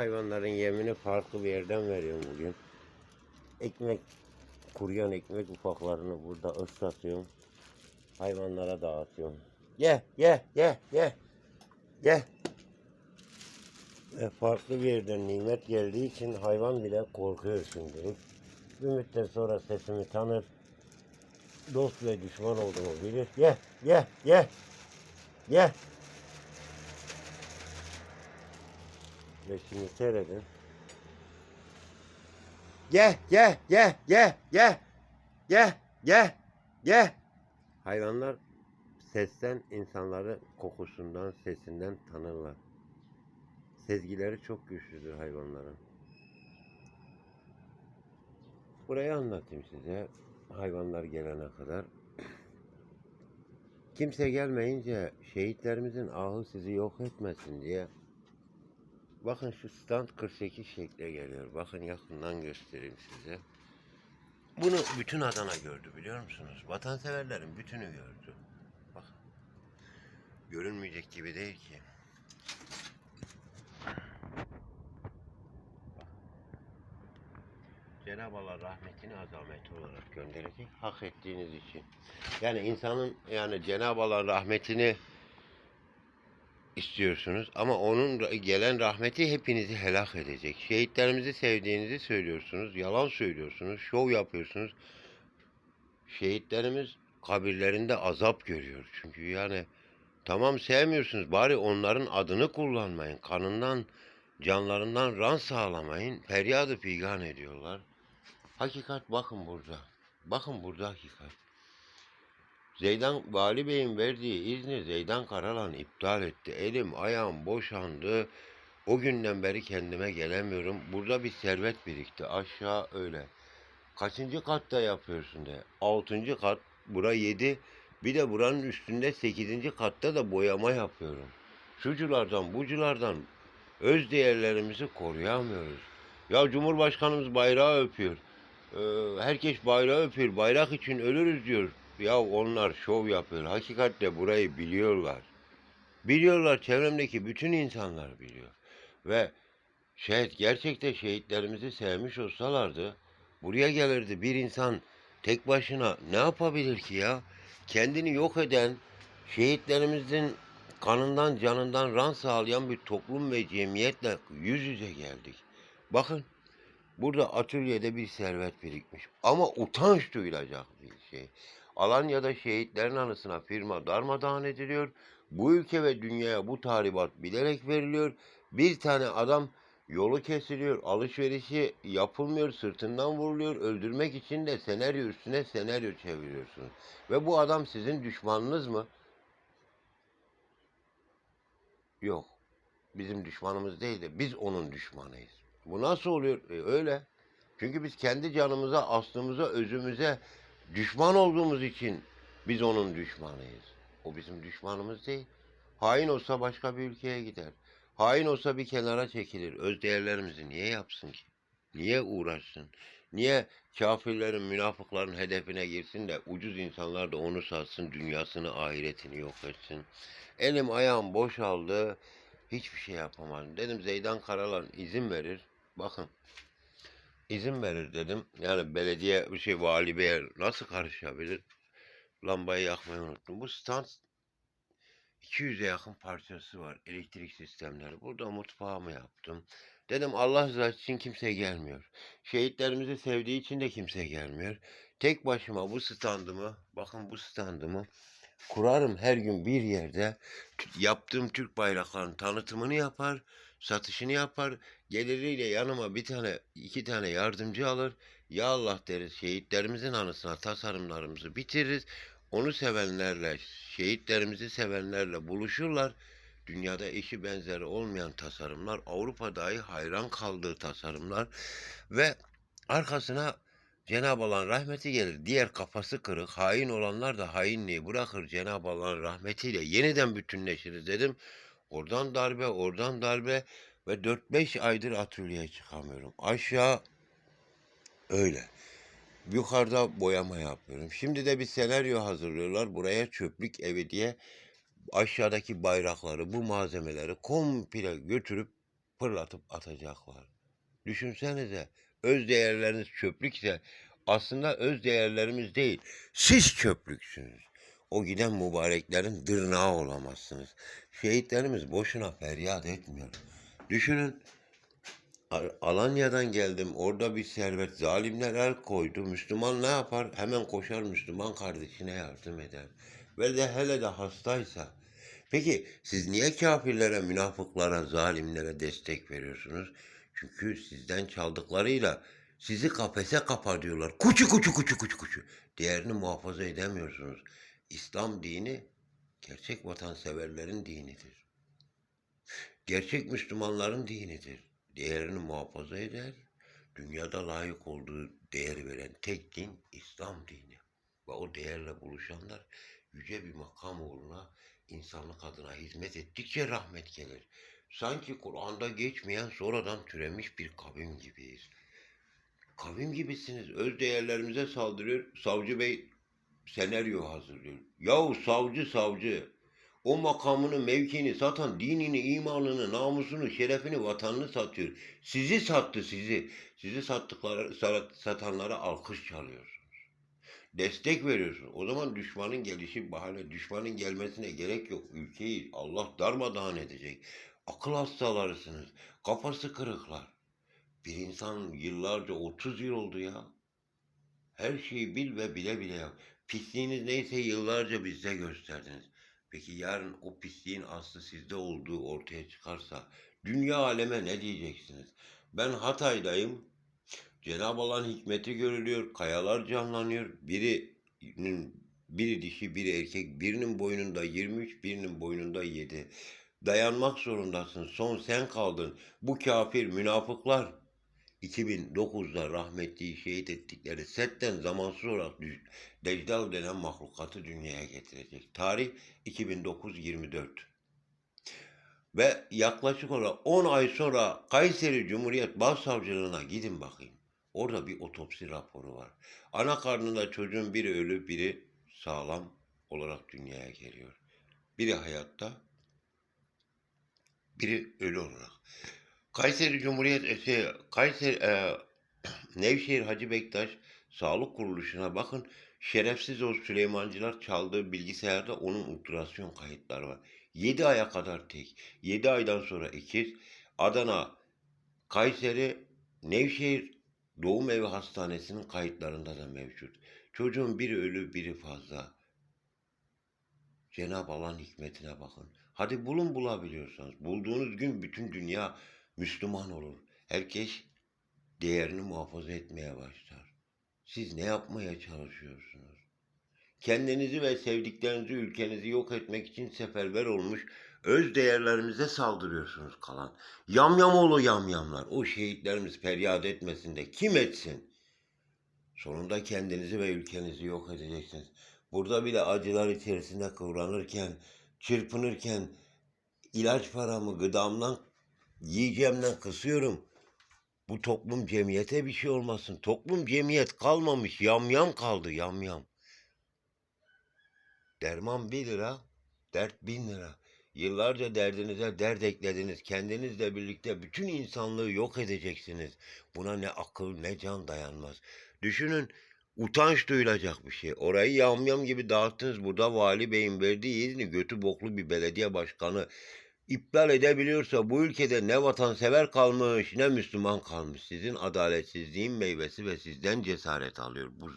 hayvanların yemini farklı bir yerden veriyorum bugün. Ekmek, kuruyan ekmek ufaklarını burada ıslatıyorum. Hayvanlara dağıtıyorum. Ye, ye, ye, ye. Ye. Ve farklı bir yerden nimet geldiği için hayvan bile korkuyor şimdilik. Bir müddet sonra sesimi tanır. Dost ve düşman olduğumu bilir. Ye, ye, ye. Ye. Şimdi seyredin. Ye, ye, ye, ye, ye. Ye, ye, ye. Hayvanlar sesten insanları kokusundan, sesinden tanırlar. Sezgileri çok güçlüdür hayvanların. Burayı anlatayım size hayvanlar gelene kadar. Kimse gelmeyince şehitlerimizin ahı sizi yok etmesin diye Bakın şu stand 48 şekle geliyor. Bakın yakından göstereyim size. Bunu bütün Adana gördü biliyor musunuz? Vatanseverlerin bütünü gördü. Bak. Görünmeyecek gibi değil ki. Cenab-ı Allah rahmetini azameti olarak gönderecek. Hak ettiğiniz için. Yani insanın yani Cenab-ı Allah rahmetini istiyorsunuz ama onun gelen rahmeti hepinizi helak edecek. Şehitlerimizi sevdiğinizi söylüyorsunuz, yalan söylüyorsunuz, şov yapıyorsunuz. Şehitlerimiz kabirlerinde azap görüyor. Çünkü yani tamam sevmiyorsunuz bari onların adını kullanmayın. Kanından, canlarından ran sağlamayın. Feryadı figan ediyorlar. Hakikat bakın burada. Bakın burada hakikat. Zeydan Vali Bey'in verdiği izni Zeydan Karalan iptal etti. Elim ayağım boşandı. O günden beri kendime gelemiyorum. Burada bir servet birikti. Aşağı öyle. Kaçıncı katta yapıyorsun de. Altıncı kat. Bura yedi. Bir de buranın üstünde sekizinci katta da boyama yapıyorum. Şuculardan buculardan öz değerlerimizi koruyamıyoruz. Ya Cumhurbaşkanımız bayrağı öpüyor. Ee, herkes bayrağı öpüyor. Bayrak için ölürüz diyor. Ya onlar şov yapıyor. Hakikatte burayı biliyorlar. Biliyorlar çevremdeki bütün insanlar biliyor. Ve şehit gerçekten şehitlerimizi sevmiş olsalardı buraya gelirdi bir insan tek başına ne yapabilir ki ya? Kendini yok eden şehitlerimizin kanından canından ran sağlayan bir toplum ve cemiyetle yüz yüze geldik. Bakın burada atölyede bir servet birikmiş ama utanç duyulacak bir şey. Alanya'da şehitlerin anısına firma darmadağın ediliyor. Bu ülke ve dünyaya bu tahribat bilerek veriliyor. Bir tane adam yolu kesiliyor, alışverişi yapılmıyor, sırtından vuruluyor. Öldürmek için de senaryo üstüne senaryo çeviriyorsunuz. Ve bu adam sizin düşmanınız mı? Yok. Bizim düşmanımız değil de biz onun düşmanıyız. Bu nasıl oluyor? E, öyle. Çünkü biz kendi canımıza, aslımıza, özümüze düşman olduğumuz için biz onun düşmanıyız. O bizim düşmanımız değil. Hain olsa başka bir ülkeye gider. Hain olsa bir kenara çekilir. Öz değerlerimizi niye yapsın ki? Niye uğraşsın? Niye kafirlerin, münafıkların hedefine girsin de ucuz insanlar da onu satsın, dünyasını, ahiretini yok etsin? Elim ayağım boşaldı. Hiçbir şey yapamadım. Dedim Zeydan Karalan izin verir. Bakın izin verir dedim. Yani belediye bir şey vali beye nasıl karışabilir? Lambayı yakmayı unuttum. Bu stand 200'e yakın parçası var. Elektrik sistemleri. Burada mutfağımı yaptım. Dedim Allah rızası için kimse gelmiyor. Şehitlerimizi sevdiği için de kimse gelmiyor. Tek başıma bu standımı, bakın bu standımı kurarım her gün bir yerde. Yaptığım Türk bayraklarının tanıtımını yapar, satışını yapar. Geliriyle yanıma bir tane, iki tane yardımcı alır. Ya Allah deriz şehitlerimizin anısına tasarımlarımızı bitiririz. Onu sevenlerle, şehitlerimizi sevenlerle buluşurlar. Dünyada eşi benzeri olmayan tasarımlar, Avrupa dahi hayran kaldığı tasarımlar ve arkasına Cenab-ı Allah'ın rahmeti gelir. Diğer kafası kırık, hain olanlar da hainliği bırakır. Cenab-ı Allah'ın rahmetiyle yeniden bütünleşiriz dedim. Oradan darbe, oradan darbe ve 4-5 aydır atölyeye çıkamıyorum. Aşağı öyle. Yukarıda boyama yapıyorum. Şimdi de bir senaryo hazırlıyorlar. Buraya çöplük evi diye aşağıdaki bayrakları, bu malzemeleri komple götürüp fırlatıp atacaklar. Düşünsenize öz değerleriniz çöplükse aslında öz değerlerimiz değil. Siz çöplüksünüz. O giden mübareklerin dırnağı olamazsınız. Şehitlerimiz boşuna feryat etmiyor. Düşünün Al- Alanya'dan geldim. Orada bir servet. Zalimler el koydu. Müslüman ne yapar? Hemen koşar Müslüman kardeşine yardım eder. Ve de hele de hastaysa. Peki siz niye kafirlere, münafıklara, zalimlere destek veriyorsunuz? Çünkü sizden çaldıklarıyla sizi kafese kapar diyorlar. Kuçu kuçu kuçu kuçu kuçu. Değerini muhafaza edemiyorsunuz. İslam dini gerçek vatanseverlerin dinidir. Gerçek Müslümanların dinidir. Değerini muhafaza eder. Dünyada layık olduğu değeri veren tek din İslam dini. Ve o değerle buluşanlar yüce bir makam uğruna insanlık adına hizmet ettikçe rahmet gelir. Sanki Kur'an'da geçmeyen sonradan türemiş bir kavim gibiyiz. Kavim gibisiniz. Öz değerlerimize saldırıyor. Savcı Bey senaryo hazırlıyor. Yahu savcı savcı. O makamını, mevkini satan dinini, imanını, namusunu, şerefini, vatanını satıyor. Sizi sattı sizi. Sizi sattıkları, sat- satanlara alkış çalıyorsunuz. Destek veriyorsun. O zaman düşmanın gelişi bahane. Düşmanın gelmesine gerek yok. Ülkeyi Allah darmadağın edecek. Akıl hastalarısınız. Kafası kırıklar. Bir insan yıllarca 30 yıl oldu ya. Her şeyi bil ve bile bile yap. Pisliğiniz neyse yıllarca bize gösterdiniz. Peki yarın o pisliğin aslı sizde olduğu ortaya çıkarsa dünya aleme ne diyeceksiniz? Ben Hatay'dayım. Cenab-ı Allah'ın hikmeti görülüyor. Kayalar canlanıyor. Birinin biri dişi, biri erkek. Birinin boynunda 23, birinin boynunda 7. Dayanmak zorundasın. Son sen kaldın. Bu kafir, münafıklar 2009'da rahmetliyi şehit ettikleri setten zamansız olarak Deccal denen mahlukatı dünyaya getirecek. Tarih 2009-24. Ve yaklaşık olarak 10 ay sonra Kayseri Cumhuriyet Başsavcılığına gidin bakayım. Orada bir otopsi raporu var. Ana karnında çocuğun biri ölü, biri sağlam olarak dünyaya geliyor. Biri hayatta, biri ölü olarak. Kayseri Cumhuriyet e, şey, Kayseri e, Nevşehir Hacı Bektaş Sağlık Kuruluşu'na bakın. Şerefsiz o Süleymancılar çaldığı bilgisayarda onun ultrasyon kayıtları var. 7 aya kadar tek. 7 aydan sonra ikiz. Adana, Kayseri, Nevşehir Doğum Evi Hastanesi'nin kayıtlarında da mevcut. Çocuğun biri ölü, biri fazla. Cenab-ı Allah'ın hikmetine bakın. Hadi bulun bulabiliyorsanız. Bulduğunuz gün bütün dünya Müslüman olur. Herkes değerini muhafaza etmeye başlar. Siz ne yapmaya çalışıyorsunuz? Kendinizi ve sevdiklerinizi, ülkenizi yok etmek için seferber olmuş öz değerlerimize saldırıyorsunuz kalan. Yamyamoğlu yamyamlar. O şehitlerimiz feryat etmesin de kim etsin? Sonunda kendinizi ve ülkenizi yok edeceksiniz. Burada bile acılar içerisinde kıvranırken, çırpınırken ilaç paramı gıdamdan, yiyeceğimden kısıyorum. Bu toplum cemiyete bir şey olmasın. Toplum cemiyet kalmamış. Yamyam kaldı yamyam. Derman bir lira, dert bin lira. Yıllarca derdinize dert eklediniz. Kendinizle birlikte bütün insanlığı yok edeceksiniz. Buna ne akıl ne can dayanmaz. Düşünün utanç duyulacak bir şey. Orayı yamyam gibi dağıttınız. Burada vali beyin verdiği izni götü boklu bir belediye başkanı iptal edebiliyorsa bu ülkede ne vatansever kalmış ne Müslüman kalmış. Sizin adaletsizliğin meyvesi ve sizden cesaret alıyor bu.